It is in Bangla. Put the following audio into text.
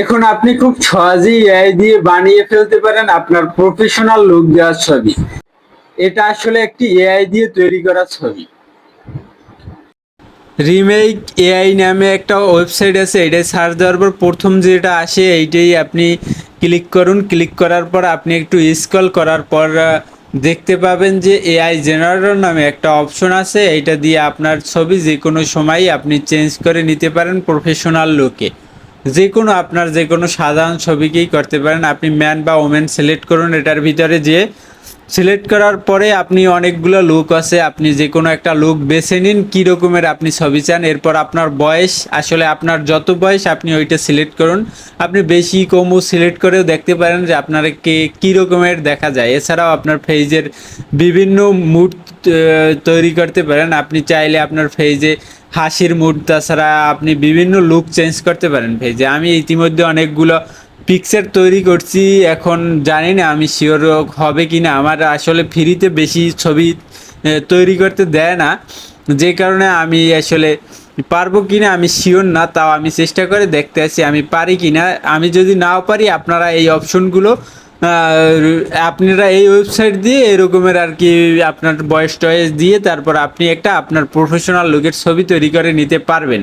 এখন আপনি খুব সহজেই এআই দিয়ে বানিয়ে ফেলতে পারেন আপনার প্রফেশনাল লুক দেওয়ার ছবি। এটা আসলে একটি এআই দিয়ে তৈরি করা ছবি। রিমেক এআই নামে একটা ওয়েবসাইট আছে এটাই সার্চ দেওয়ার পর প্রথম যেটা আসে, এইটাই আপনি ক্লিক করুন। ক্লিক করার পর আপনি একটু স্ক্রল করার পর দেখতে পাবেন যে এআই জেনারেটর নামে একটা অপশন আছে। এটা দিয়ে আপনার ছবি যে কোনো সময় আপনি চেঞ্জ করে নিতে পারেন প্রফেশনাল লুকে যে কোনো আপনার যে কোনো সাধারণ ছবিকেই করতে পারেন। আপনি ম্যান বা ওমেন সিলেক্ট করুন, এটার ভিতরে যে সিলেক্ট করার পরে আপনি অনেকগুলো লুক আছে। আপনি যে কোনো একটা লুক বেছে নিন, কী রকমের আপনি ছবি চান। এরপর আপনার বয়স, আসলে আপনার যত বয়স, আপনি ওইটা সিলেক্ট করুন। আপনি বেশি কমও সিলেক্ট করেও দেখতে পারেন যে আপনার কে কী রকমের দেখা যায়। এছাড়াও আপনার ফেজের বিভিন্ন মুড তৈরি করতে পারেন। আপনি চাইলে আপনার ফেজে হাসির মুড, তাছাড়া আপনি বিভিন্ন লুক চেঞ্জ করতে পারেন ফেজে আমি ইতিমধ্যে অনেকগুলো পিকচার তৈরি করছি, এখন জানি না আমি শিওর হবে কি না আমার আসলে ফ্রিতে বেশি ছবি তৈরি করতে দেয় না। যে কারণে আমি আসলে পারব কি না আমি শিওর না, তাও আমি চেষ্টা করে দেখতে আছি আমি পারি কি না আমি যদি নাও পারি, আপনারা এই অপশনগুলো আপনারা এই ওয়েবসাইট দিয়ে এরকমের আর কি আপনার বয়স টয়েস দিয়ে তারপর আপনি একটা আপনার প্রফেশনাল লোকের ছবি তৈরি করে নিতে পারবেন।